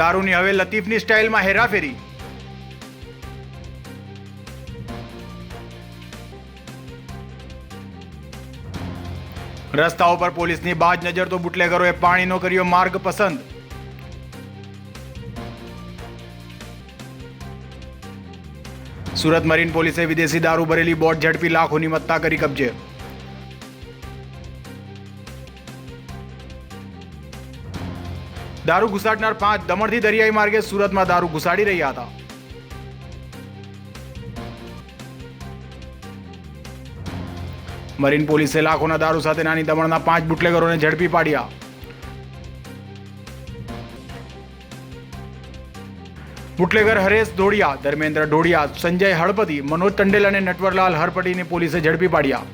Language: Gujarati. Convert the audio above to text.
દારૂની હવે લતીફની સ્ટાઇલમાં હેરાફેરી. રસ્તા ઉપર પોલીસની બાજ નજર તો બુટલેગરોએ પાણીનો કર્યો માર્ગ પસંદ. સુરત મરીન પોલીસે વિદેશી દારૂ ભરેલી બોટ ઝડપી લાખોની મત્તા કરી કબજે. દારૂ ઘુસાડનાર પાંચ દમણથી દરિયાઈ માર્ગે સુરતમાં દારૂ ઘુસાડી રહ્યા હતા. મરીન પોલીસે લાખોના દારૂ સાથે નાની દમણના પાંચ બુટલેગરોને ઝડપી પાડ્યા. બુટલેગર હરેશ ધોડિયા ધર્મેન્દ્ર ઢોડિયા સંજય હળપતિ, મનોજ ટંડેલ અને નટવરલાલ હરપટીને પોલીસે ઝડપી પાડ્યા.